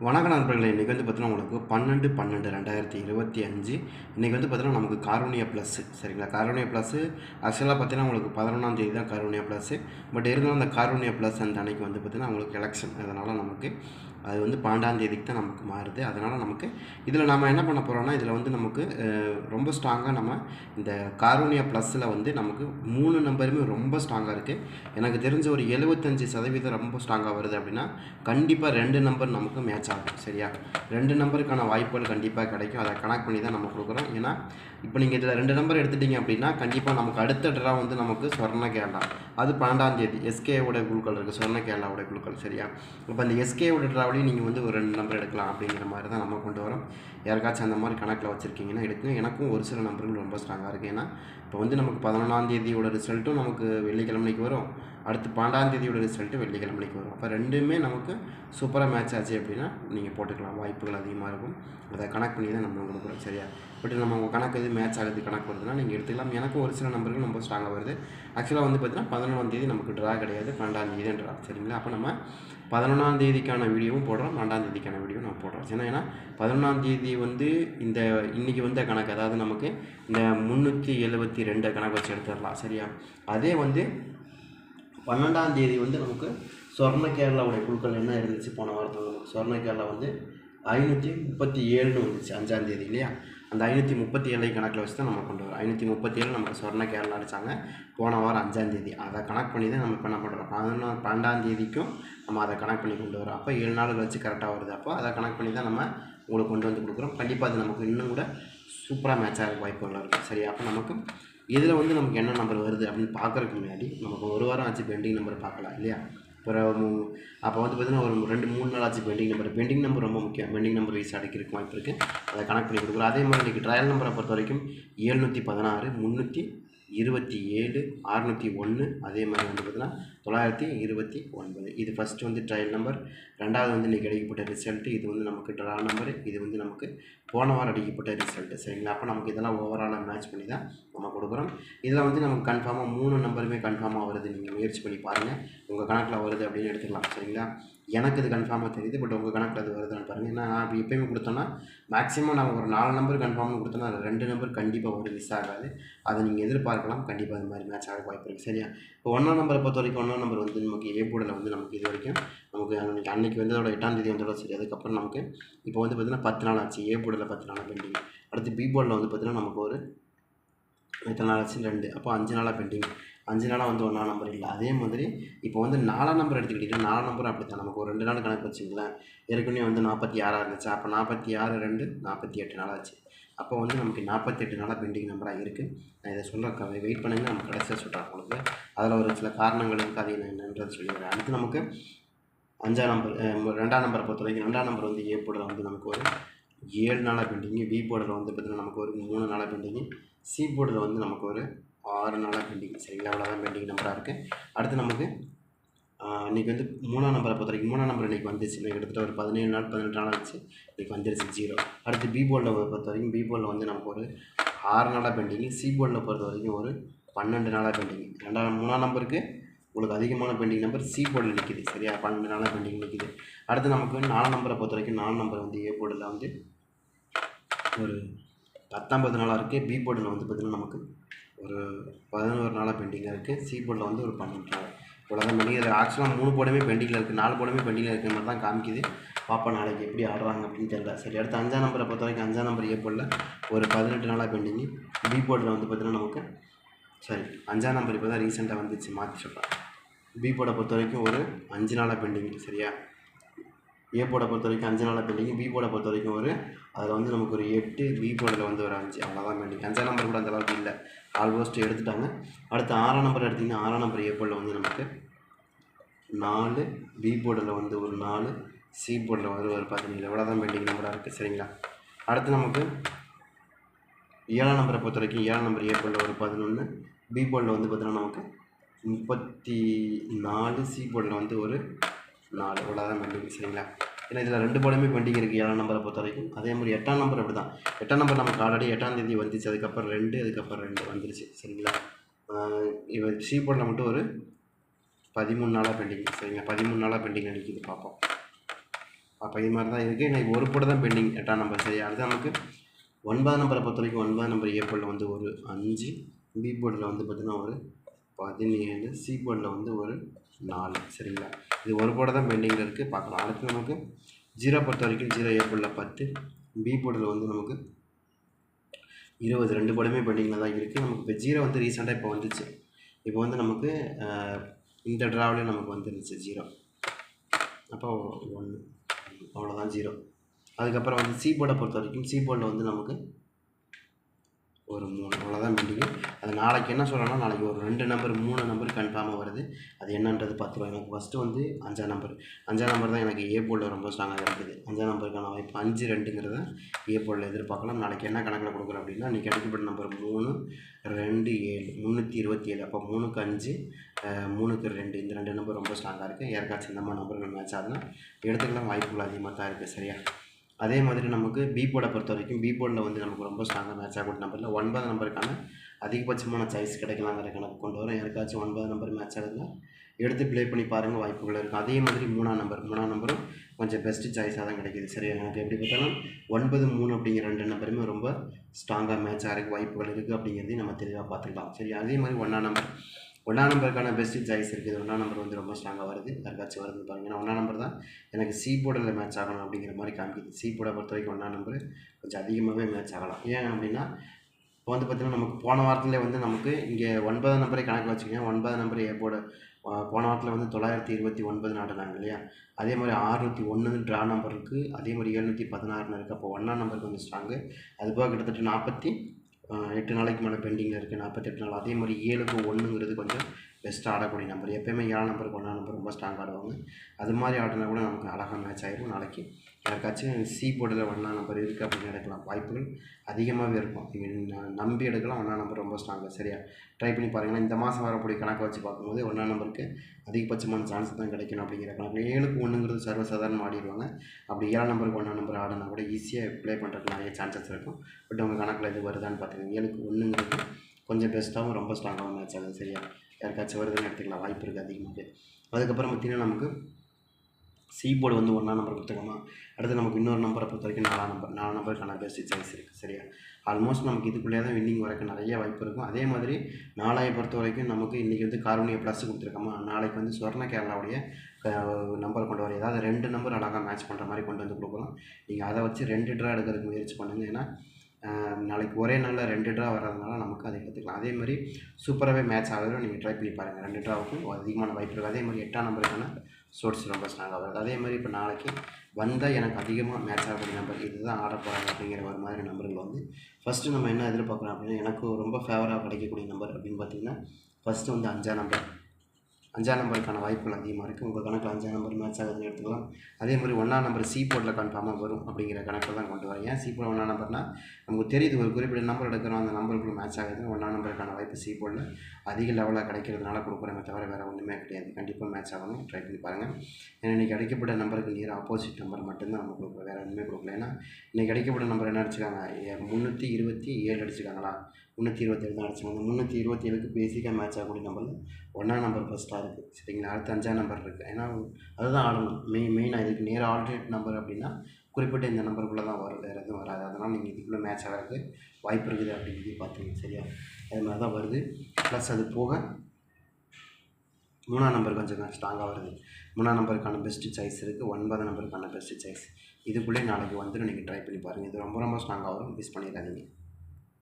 வணக்க நண்பர்களே இன்றைக்கி வந்து பார்த்தீங்கன்னா உங்களுக்கு பன்னெண்டு பன்னெண்டு ரெண்டாயிரத்தி இருபத்தி அஞ்சு. இன்றைக்கி வந்து பார்த்தீங்கன்னா நமக்கு காரோனியா ப்ளஸ்ஸு சரிங்களா? காரோனியா ப்ளஸ்ஸு ஆக்சுவலாக பார்த்தீங்கன்னா உங்களுக்கு பதினொன்றாம் தேதி தான் காரோனியா ப்ளஸ்ஸு பட் இருந்தாலும் அந்த காரோனியா ப்ளஸ் அந்த அன்னைக்கு வந்து பார்த்திங்கன்னா உங்களுக்கு எலெக்ஷன் அதனால் நமக்கு அது வந்து பன்னெண்டாந்தேதிக்கு தான் நமக்கு மாறுது. அதனால் நமக்கு இதில் நம்ம என்ன பண்ண போகிறோம்னா இதில் வந்து நமக்கு ரொம்ப ஸ்ட்ராங்காக நம்ம இந்த காரோனியா ப்ளஸில் வந்து நமக்கு மூணு நம்பருமே ரொம்ப ஸ்ட்ராங்காக இருக்குது எனக்கு தெரிஞ்ச ஒரு எழுபத்தஞ்சு சதவீதம் ரொம்ப ஸ்ட்ராங்காக வருது அப்படின்னா கண்டிப்பாக ரெண்டு நம்பர் நமக்கு மேட்ச் ஆகும். சரியா? ரெண்டு நம்பருக்கான வாய்ப்புகள் கண்டிப்பாக கிடைக்கும். அதை கனெக்ட் பண்ணி தான் நம்ம கொடுக்குறோம். ஏன்னா இப்போ நீங்கள் இதில் ரெண்டு நம்பர் எடுத்துட்டீங்க அப்படின்னா கண்டிப்பாக நமக்கு அடுத்த ட்ரா வந்து நமக்கு சொர்ண கேரளா அது பன்னெண்டாம் தேதி. எஸ்கேவோட குழுக்கள் இருக்குது சொர்ண கேரளாவோட குழுக்கள். சரியா? இப்போ அந்த எஸ்கேவோட ட்ராவலையும் நீங்கள் வந்து ஒரு ரெண்டு நம்பர் எடுக்கலாம் அப்படிங்கிற மாதிரி தான் நம்ம கொண்டு வரோம். யாருக்காச்சும் அந்த மாதிரி கணக்கில் வச்சுருக்கீங்கன்னா எடுக்குங்க எனக்கும் ஒரு சில நம்பர்கள் ரொம்ப ஸ்ட்ராங்காக இருக்குது ஏன்னா இப்போ வந்து நமக்கு பதினொன்றாந்தேதியோட ரிசல்ட்டும் நமக்கு வெள்ளிக்கிழமைக்கு வரும். அடுத்து பன்னெண்டாந்தேதியோட ரிசல்ட்டு வெள்ளிக்கிழமைக்கு வரும். அப்போ ரெண்டுமே நமக்கு சூப்பராக மேட்ச் ஆச்சு அப்படின்னா நீங்கள் போட்டுக்கலாம். வாய்ப்புகள் அதிகமாக இருக்கும். அதை கணக்கு பண்ணி தான் நம்ம கொடுக்குறோம். சரியா? பட் நம்ம உங்கள் கணக்கு எது மேட்ச் ஆகுது கணக்கு வருதுன்னா நீங்கள் எடுத்துக்கலாம். எனக்கும் ஒரு சில நம்பர்கள் ரொம்ப ஸ்ட்ராங்காக வருது. ஆக்சுவலாக வந்து பார்த்தீங்கன்னா பதினொன்றாந்தேதி நமக்கு ட்ரா கிடையாது. பன்னெண்டாந்தேதி ட்ரா சரிங்களா? அப்போ நம்ம பதினொன்றாம் தேதிக்கான வீடியோவும் போடுறோம் ரெண்டாம் தேதிக்கான வீடியோ நான் போடுறேன் ஏன்னா ஏன்னா பதினொன்றாம் தேதி வந்து இந்த இன்றைக்கி வந்த கணக்கு அதாவது நமக்கு இந்த முந்நூற்றி எழுபத்தி ரெண்டு கணக்கு வச்சு எடுத்துடலாம் சரியா? அதே வந்து பன்னெண்டாம் தேதி வந்து நமக்கு சொர்ண கேரளாவுடைய குழுக்கள் என்ன இருந்துச்சு? போன வாரத்தில் நமக்கு சொர்ண கேரளா வந்து ஐநூற்றி முப்பத்தி ஏழுன்னு வந்துச்சு அஞ்சாம் தேதி இல்லையா? அந்த ஐநூற்றி முப்பத்தி ஏழை கணக்கில் வச்சு தான் நம்ம கொண்டு வரோம் ஐநூற்றி முப்பத்தி ஏழு நமக்கு சொர்ண கேரளா அடித்தாங்க போன வாரம் அஞ்சாந்தேதி அதை கணக்கு பண்ணி தான் நம்ம இப்போ என்ன பண்ணுறோம் பதினொன்று பன்னெண்டாம் தேதிக்கும் நம்ம அதை கணக்கு பண்ணி கொண்டு வரோம் அப்போ ஏழு நாள் கழிச்சு கரெக்டாக வருது. அப்போ அதை கணக்கு பண்ணி தான் நம்ம உங்களுக்கு கொண்டு வந்து கொடுக்குறோம். கண்டிப்பாக அது நமக்கு இன்னும் கூட சூப்பராக மேட்ச் ஆக வாய்ப்புகள் இருக்கும் சரி அப்போ நமக்கு இதில் வந்து நமக்கு என்ன நம்பர் வருது அப்படின்னு பார்க்குறதுக்கு முன்னாடி நமக்கு ஒரு வாரம் ஆச்சு பெண்டிங் நம்பர் பார்க்கலாம் இல்லையா? அப்புறம் அப்போ வந்து பார்த்தீங்கன்னா ஒரு ரெண்டு மூணு நாள் ஆச்சு பெண்டிங் நம்பர். பெண்டிங் நம்பர் ரொம்ப முக்கியம். பெண்டிங் நம்பர் ரீச் அடைக்கிறதுக்கு வாய்ப்பு இருக்குது அதை கனெக்ட் பண்ணி கொடுக்குறோம் அதே மாதிரி இன்றைக்கி ட்ரையல் நம்பரை பொறுத்த வரைக்கும் ஏழ்நூற்றி பதினாறு முந்நூற்றி இருபத்தி ஏழு அறநூற்றி ஒன்று அதே மாதிரி வந்து பார்த்தீங்கன்னா தொள்ளாயிரத்தி இருபத்தி ஒன்பது. இது ஃபஸ்ட்டு வந்து ட்ரையல் நம்பர் ரெண்டாவது வந்து இன்றைக்கி அடிக்கப்பட்ட ரிசல்ட்டு இது வந்து நமக்கு ட்ரா நம்பர் இது வந்து நமக்கு போன வாரம் அடிக்கப்பட்ட ரிசல்ட்டு சரிங்களா? அப்போ நமக்கு இதெல்லாம் ஓவராலாக மேட்ச் பண்ணி தான் நம்ம கொடுக்குறோம். இதில் வந்து நமக்கு கன்ஃபார்மாக மூணு நம்பருமே கன்ஃபார்மாக வருது. நீங்கள் முயற்சி பண்ணி பாருங்கள் உங்கள் கணக்கில் வருது அப்படின்னு எடுத்துக்கலாம். சரிங்களா? எனக்கு இது கன்ஃபார்மாக தெரியுது பட் உங்கள் கணக்கில் அது வருதான்னு பாருங்கள் ஏன்னா அப்படி எப்பயுமே கொடுத்தோன்னா மேக்ஸிமம் நான் ஒரு நாலு நம்பர் கன்ஃபார்ம்னு கொடுத்தோன்னா ரெண்டு நம்பர் கண்டிப்பாக ஒரு மிஸ் ஆகாது. அதை நீங்கள் எதிர்பார்க்கலாம் கண்டிப்பாக அது மாதிரி மேட்ச் ஆக வாய்ப்பு இருக்குது சரியா? இப்போ ஒன்றாம் நம்பரை பொறுத்த வரைக்கும் ஒன்றாம் நம்பர் வந்து நமக்கு ஏ போர்டில் வந்து நமக்கு இது வரைக்கும் நமக்கு அன்னைக்கு அன்றைக்கி வந்து அதோட எட்டாம் தேதி வந்தோட சரி அதுக்கப்புறம் நமக்கு இப்போ வந்து பார்த்திங்கன்னா பத்து நாள் ஆச்சு. ஏ போர்டில் பத்து நாள் பெண்டிங் அடுத்து பி போர்டில் வந்து பார்த்திங்கன்னா நமக்கு ஒரு எத்தனை நாள் ஆச்சு? ரெண்டு. அப்போ அஞ்சு நாளாக பெண்டிங் அஞ்சு நாளாக வந்து ஒன்றா நம்பர் இல்லை. அதே மாதிரி இப்போ வந்து நாலாம் நம்பர் எடுத்துக்கிட்டிங்கன்னா நாலாம் நம்பர் அப்படி தான் நமக்கு ஒரு ரெண்டு நாள் கணக்கு வச்சுங்களேன் ஏற்கனவே வந்து நாற்பத்தி ஆறாக இருந்துச்சு. அப்போ நாற்பத்தி ஆறு ரெண்டு நாற்பத்தி எட்டு நாள் ஆச்சு. அப்போ வந்து நமக்கு நாற்பத்தி எட்டு நாளாக பெண்டிங் நம்பராக இருக்குது நான் இதை சொல்ல வெயிட் பண்ணுங்கள் நம்ம கடைசியாக சொல்கிறேன் உங்களுக்கு. அதில் ஒரு சில காரணங்கள் இருக்குது அது என்னன்றது சொல்லிடுறேன். அடுத்து நமக்கு அஞ்சாம் நம்பர் ரெண்டாம் நம்பரை பொறுத்த வரைக்கும் ரெண்டாம் நம்பர் வந்து ஏ போர்டில் வந்து நமக்கு ஒரு ஏழு நாளாக பெண்டிங்கு பி போர்டில் வந்து பார்த்திங்கன்னா நமக்கு ஒரு மூணு நாளாக பெண்டிங்கு சி போர்டில் வந்து நமக்கு ஒரு ஆறு நாளாக பெண்டிங் சரிங்களா? அவ்வளோதான் பெண்டிங் நம்பராக இருக்குது அடுத்து நமக்கு இன்றைக்கி இன்னைக்கு வந்து மூணாம் நம்பரை பொறுத்த வரைக்கும் மூணாம் நம்பர் இன்றைக்கி வந்துச்சு இன்றைக்கி கிட்டத்தட்ட ஒரு பதினேழு நாள் பதினெட்டு நாள் ஆச்சு. இன்றைக்கி வந்துருச்சு ஜீரோ. அடுத்து பி போர்டில் பொறுத்த வரைக்கும் பி போர்டில் வந்து நமக்கு ஒரு ஆறு நாளாக பெண்டிங் சி போர்டில் பொறுத்த வரைக்கும் ஒரு பன்னெண்டு நாளாக பெண்டிங். ரெண்டாம் மூணாம் நம்பருக்கு உங்களுக்கு அதிகமான பெண்டிங் நம்பர் சி போர்டில் நிற்கிது சரியா? பன்னெண்டு நாளாக பெண்டிங் நிற்கிது அடுத்து நமக்கு நாலு நம்பரை பொறுத்த வரைக்கும் நாலு நம்பர் வந்து ஏ போர்டில் வந்து ஒரு பத்தொம்பது நாளாக இருக்குது பி போர்டில் வந்து பார்த்திங்கன்னா நமக்கு ஒரு பதினோரு நாளாக பெண்டிங்காக இருக்குது சி போர்டில் வந்து ஒரு பன்னெண்டு நாள். இவ்வளோதான் பெண்டிங் இதில் ஆக்சுவலாக மூணு போர்டுமே பெண்டிங்கில் இருக்குது நாலு போர்டுமே பெண்டிங்கில் இருக்கிற மாதிரி தான் காமிக்குது. பாப்பா நாளைக்கு எப்படி ஆடுறாங்க அப்படின்னு தெரியல. சரி அடுத்து அஞ்சாம் நம்பரை பொறுத்த வரைக்கும் அஞ்சாம் நம்பர் ஏ போர்டில் ஒரு பதினெட்டு நாளாக பெண்டிங்கு பி போர்டில் வந்து பார்த்திங்கன்னா நமக்கு சரி அஞ்சாம் நம்பர் இப்போ தான் ரீசெண்டாக வந்துச்சு மாற்றி சொல்கிறேன் பி போர்டை பொறுத்த வரைக்கும் ஒரு அஞ்சு நாளாக பெண்டிங் சரியா? ஏ போர்டை பொறுத்த வரைக்கும் அஞ்சு நாளாக பெண்டிங் பி போர்டை பொறுத்த வரைக்கும் ஒரு அதில் வந்து நமக்கு ஒரு எட்டு பி போர்டில் வந்து ஒரு அஞ்சு. அவ்வளோதான் பெண்டிங் அஞ்சாம் நம்பர் கூட அந்த அளவுக்கு இல்லை. ஆல்மோஸ்ட் எடுத்துட்டாங்க. அடுத்து ஆறாம் நம்பர் எடுத்திங்கன்னா ஆறாம் நம்பர் ஏ போர்டில் வந்து நமக்கு நாலு பி போர்டில் வந்து ஒரு நாலு சி போர்டில் வந்து ஒரு பதினேழு. இவ்வளோ தான் பெண்டிங் நம்பராக இருக்குது சரிங்களா? அடுத்து நமக்கு ஏழாம் நம்பரை பொறுத்த வரைக்கும் ஏழாம் நம்பர் ஏ போர்டில் ஒரு பதினொன்று பி போர்டில் வந்து பார்த்தீங்கன்னா நமக்கு முப்பத்தி நாலு சி போர்டில் வந்து ஒரு நாலு தான் பெண்டிங் சரிங்களா? ஏன்னா இதில் ரெண்டு போர்டுமே பெண்டிங் இருக்குது ஏழாம் நம்பரை பொறுத்த வரைக்கும். அதே மாதிரி எட்டாம் நம்பர் அப்படி தான் எட்டாம் நம்பர் நமக்கு ஆல்ரெடி எட்டாம் தேதி வந்துச்சு அதுக்கப்புறம் ரெண்டு அதுக்கப்புறம் ரெண்டு வந்துருச்சு சரிங்களா? ஆஹ் இவ சி போர்டில் மட்டும் ஒரு பதிமூணு நாளாக பெண்டிங் சரிங்களா? பதிமூணு நாளாக பெண்டிங் அடிக்குது பார்ப்போம். அப்போ இது மாதிரி தான் இருக்குது எனக்கு ஒரு போட தான் பெண்டிங் எட்டாம் நம்பர் சரி. அடுத்து நமக்கு ஒன்பதாம் நம்பரை பொறுத்த வரைக்கும் ஒன்பதாம் நம்பர் ஏ போர்டில் வந்து ஒரு அஞ்சு பி போர்டில் வந்து பார்த்திங்கன்னா ஒரு பதினேழு சி போர்டில் வந்து ஒரு நாலு சரிங்களா? இது ஒரு போர்டு தான் பெண்டிங்கில் இருக்குது பார்க்கலாம். அடுத்து நமக்கு ஜீரோ பொறுத்த வரைக்கும் ஜீரோ ஏ போர்டில் பத்து பி போர்டில் வந்து நமக்கு இருபது. ரெண்டு படமே பெண்டிங்கில் தான் இருக்குது நமக்கு இப்போ ஜீரோ வந்து ரீசெண்டாக இப்போ வந்துச்சு. இப்போ வந்து நமக்கு இந்த ட்ராவிலே நமக்கு வந்துருச்சு ஜீரோ. அப்போ ஒன்று அவ்வளோதான் ஜீரோ. அதுக்கப்புறம் வந்து சி போர்டை பொறுத்த வரைக்கும் சி போர்டில் வந்து நமக்கு ஒரு மூணு அவ்வளோதான் பெண்டிங்கு அது நாளைக்கு என்ன சொல்கிறேன்னா நாளைக்கு ஒரு ரெண்டு நம்பர் மூணு நம்பர் கன்ஃபார்மாக வருது. அது என்னன்றது பார்த்துருவோம் எனக்கு ஃபஸ்ட்டு வந்து அஞ்சாம் நம்பர் அஞ்சாம் நம்பர் தான் எனக்கு ஏ ரொம்ப ஸ்ட்ராங்காக இருக்குது. அஞ்சாம் நம்பருக்கான வாய்ப்பு அஞ்சு ரெண்டுங்கிறத ஏ எதிர்பார்க்கலாம். நாளைக்கு என்ன கணக்கில் கொடுக்குறோம் அப்படின்னா இன்றைக்கி கிடைக்கப்பட்ட நம்பர் மூணு ரெண்டு ஏழு முந்நூற்றி இருபத்தி ஏழு அப்போ மூணுக்கு அஞ்சு மூணுக்கு ரெண்டு. இந்த ரெண்டு நம்பர் ரொம்ப ஸ்ட்ராங்காக இருக்குது யாருக்காச்சும் இந்த மாதிரி நம்பர்கள் மேட்ச் ஆகுதுன்னா எடுத்துக்கலாம். வாய்ப்புகள் அதிகமாக தான் இருக்குது சரியா? அதே மாதிரி நமக்கு பி போர்டை பொறுத்த வரைக்கும் பி போர்டில் வந்து நமக்கு ரொம்ப ஸ்ட்ராங்காக மேட்ச் ஆகக்கூடிய நம்பரில் ஒன்பது நம்பருக்கான அதிகபட்சமான சாய்ஸ் கிடைக்கலாங்கிற கணக்கு கொண்டு வரோம் யாருக்காச்சும் ஒன்பது நம்பர் மேட்ச் ஆகுதுன்னா எடுத்து ப்ளே பண்ணி பாருங்கள் வாய்ப்புகள் இருக்கும். அதே மாதிரி மூணாம் நம்பர் மூணாம் நம்பரும் கொஞ்சம் பெஸ்ட்டு சாய்ஸாக தான் கிடைக்கிது. சரி எனக்கு எப்படி பார்த்தாலும் ஒன்பது மூணு அப்படிங்கிற ரெண்டு நம்பருமே ரொம்ப ஸ்ட்ராங்காக மேட்ச் ஆகிறதுக்கு வாய்ப்புகள் இருக்குது அப்படிங்கிறதையும் நம்ம தெளிவாக பார்த்துக்கலாம். சரி அதே மாதிரி ஒன்றாம் நம்பர் ஒன்றாம் நம்பருக்கான பெஸ்ட்டு சாய்ஸ் இருக்குது. ஒன்றா நம்பர் வந்து ரொம்ப ஸ்ட்ராங்காக வருது. யாருக்காச்சும் வருதுன்னு பாருங்க. ஏன்னா ஒன்றா நம்பர் தான். எனக்கு சி போர்டில் மேட்ச் ஆகணும் அப்படிங்கிற மாதிரி காமிக்குது. சி போர்டை பொறுத்த வரைக்கும் ஒன்றாம் நம்பர் கொஞ்சம் அதிகமாகவே மேட்ச் ஆகலாம். ஏன் அப்படின்னா இப்போ வந்து பார்த்திங்கன்னா நமக்கு போன வாரத்தில் வந்து நமக்கு இங்கே ஒன்பதாம் நம்பரே கணக்கு வச்சுக்கோங்க. ஒன்பதாம் நம்பர் ஏ போர்டு போன வாரத்தில் வந்து தொள்ளாயிரத்தி இருபத்தி ஒன்பது நாடுனாங்க இல்லையா? அதே மாதிரி ஆறுநூற்றி ஒன்று ட்ரா நம்பர் இருக்குது அதே மாதிரி எழுநூற்றி பதினாறுன்னு இருக்குது அப்போ ஒன்றாம் நம்பருக்கு கொஞ்சம் ஸ்ட்ராங்கு அது போக கிட்டத்தட்ட நாற்பத்தி எட்டு நாளைக்கு மேலே பெண்டிங்கில் இருக்குது நாற்பத்தெட்டு நாள். அதே மாதிரி ஏழுக்கு ஒன்றுங்கிறது கொஞ்சம் பெஸ்ட்டாக ஆடக்கூடிய நம்பர் எப்போயுமே ஏழாம் நம்பருக்கு ஒன்றாம் நம்பர் ரொம்ப ஸ்ட்ராங் ஆடுவாங்க. அது மாதிரி ஆடினா கூட நமக்கு அழகாக மேட்ச் ஆகிடும் நாளைக்கு. யாருக்காச்சும் சி போர்டில் ஒன்றாம் நம்பர் இருக்குது அப்படின்னு எடுக்கலாம். வாய்ப்புகள் அதிகமாகவே இருக்கும். நம்பி எடுக்கலாம். ஒன்றாம் நம்பர் ரொம்ப ஸ்ட்ராங்காக சரியா? ட்ரை பண்ணி பாருங்கன்னா இந்த மாதம் வரக்கூடிய கணக்கை வச்சு பார்க்கும்போது ஒன்றாம் நம்பருக்கு அதிகபட்சமான சான்ஸ் தான் கிடைக்கணும் அப்படிங்கிற கணக்கு. ஏழுக்கு ஒன்றுங்கிறது சர்வசாதாரணம் ஆடிடுவாங்க. அப்படி ஏழாம் நம்பருக்கு ஒன்றாம் நம்பர் ஆடினா கூட ஈஸியாக ப்ளே பண்ணுறதுக்கு நிறைய சான்சஸ் இருக்கும். பட் உங்கள் கணக்கில் இது வருதான்னு பார்த்துக்கோங்க ஏழுக்கு ஒன்றுங்கிறது கொஞ்சம் பெஸ்ட்டாகவும் ரொம்ப ஸ்ட்ராங்காகவும் மேட்ச் ஆகுது. சரியா? யாருக்காச்சும் வருதுன்னு எடுத்துக்கலாம். வாய்ப்பு இருக்குது அதிகமாக அதுக்கப்புறம் பார்த்திங்கன்னா நமக்கு சி போர்டு வந்து ஒன்றா நம்பர் கொடுத்துருக்கோமா? அடுத்து நமக்கு இன்னொரு நம்பரை பொறுத்த வரைக்கும் நாலாம் நம்பர் நாலு நம்பருக்கான பெஸ்ட் சாய்ஸ் இருக்குது சரியா? ஆல்மோஸ்ட் நமக்கு இதுக்குள்ளேயே தான் வின்னிங் வரக்கு நிறைய வாய்ப்பு இருக்கும். அதே மாதிரி நாளையை பொறுத்த வரைக்கும் நமக்கு இன்றைக்கி வந்து கார்பனிய ப்ளஸ் கொடுத்துருக்கோமா? நாளைக்கு வந்து ஸ்வர்ண கேரளாவுடைய நம்பர் கொண்டு வர ஏதாவது ரெண்டு நம்பர் அழகாக மேட்ச் பண்ணுற மாதிரி கொண்டு வந்து கொடுக்கலாம். நீங்கள் அதை வச்சு ரெண்டு ட்ரா எடுக்கிறதுக்கு முயற்சி பண்ணுங்கள் ஏன்னா நாளைக்கு ஒரே நாளில் ரெண்டு ட்ரா வர்றதுனால நமக்கு அதை எடுத்துக்கலாம். அதே மாதிரி சூப்பராகவே மேட்ச் ஆகுதுன்னு நீங்கள் ட்ரை பண்ணி பாருங்கள் ரெண்டு ட்ராவுக்கும் அதிகமான வாய்ப்பு இருக்குது அதே மாதிரி எட்டாம் நம்பருக்கான சோர்ஸ் ரொம்ப ஸ்ட்ராங்காக வருது அதே மாதிரி இப்போ நாளைக்கு வந்தால் எனக்கு அதிகமாக மேட்ச் ஆகக்கூடிய நம்பர் இதுதான் ஆட போகிறாங்க அப்படிங்கிற ஒரு மாதிரி நம்பர்கள் வந்து ஃபஸ்ட்டு நம்ம என்ன எதிர்பார்க்குறோம் அப்படின்னா எனக்கு ரொம்ப ஃபேவராக கிடைக்கக்கூடிய நம்பர் அப்படின்னு பார்த்தீங்கன்னா ஃபஸ்ட்டு வந்து அஞ்சாம் நம்பர் அஞ்சாம் நம்பருக்கான வாய்ப்புகள் அதிகமாக இருக்குது உங்கள் கணக்கில் அஞ்சாம் நம்பர் மேட்ச் ஆகுதுன்னு எடுத்துக்கலாம். அதே மாதிரி ஒன்றாம் நம்பர் சி போர்ட்டில் கன்ஃபார்மாக வரும் அப்படிங்கிற கணக்கில் தான் கொண்டு வரேன். ஏன் சி போர்ட் ஒன்றாம் நம்பர்னா நமக்கு தெரியுது ஒரு குறிப்பிட்ட நம்பர் எடுக்கிறோம் அந்த நம்பருக்குள்ள மேட்ச் ஆகுதுன்னு ஒன்றாம் நம்பருக்கான வாய்ப்பு சி போர்டில் அதிக லெவலாக கிடைக்கிறதுனால கொடுக்குறேமே தவிர வேறு ஒன்றுமே கிடையாது. கண்டிப்பாக மேட்ச் ஆகணும். ட்ரை பண்ணி பாருங்கள் ஏன்னா இன்றைக்கி அடிக்கப்பட்ட நம்பருக்கு நேர் ஆப்போசிட் நம்பர் மட்டும்தான் நம்ம கொடுக்குறோம் வேறு ஒன்றுமே கொடுக்கல. ஏன்னா இன்றைக்கி அடிக்கப்பட்ட நம்பர் என்ன அடிச்சிருக்காங்க? ஏ- முந்நூற்றி இருபத்தி ஏழு அடிச்சிருக்காங்களா? முந்நூற்றி இருபத்தேழு தான் அடிச்சிருக்காங்க. முந்நூற்றி இருபத்தி ஏழுக்கு பேசிக்காக மேட்ச் ஆகக்கூடிய நம்பரில் ஒன்றாம் நம்பர் ஃபஸ்ட்டாக இருக்குது சரிங்களா அடுத்து அஞ்சாம் நம்பர் இருக்குது ஏன்னா அதுதான் ஆடணும். மெயின் மெயினாக இதுக்கு நேர் ஆல்டர்னேட் நம்பர் அப்படின்னா குறிப்பிட்ட இந்த நம்பருக்குள்ளே தான் வரும். வேறு எதுவும் வராது. அதனால் நீங்கள் இதுக்குள்ளே மேட்ச் ஆகிறதுக்கு வாய்ப்பு இருக்குது அப்படிங்கிறது பார்த்துங்க சரியா? அது மாதிரி தான் வருது. ப்ளஸ் அது போக மூணாம் நம்பர் கொஞ்சம் ஸ்ட்ராங்காக வருது. மூணாம் நம்பருக்கான பெஸ்ட்டு சாய்ஸ் இருக்குது ஒன்பதாம் நம்பருக்கான பெஸ்ட்டு சாய்ஸ் இதுக்குள்ளே நாளைக்கு வந்துடும். நீங்கள் ட்ரை பண்ணி பாருங்கள் இது ரொம்ப ரொம்ப ஸ்ட்ராங்காக வரும். மிஸ் பண்ணிடாதீங்க.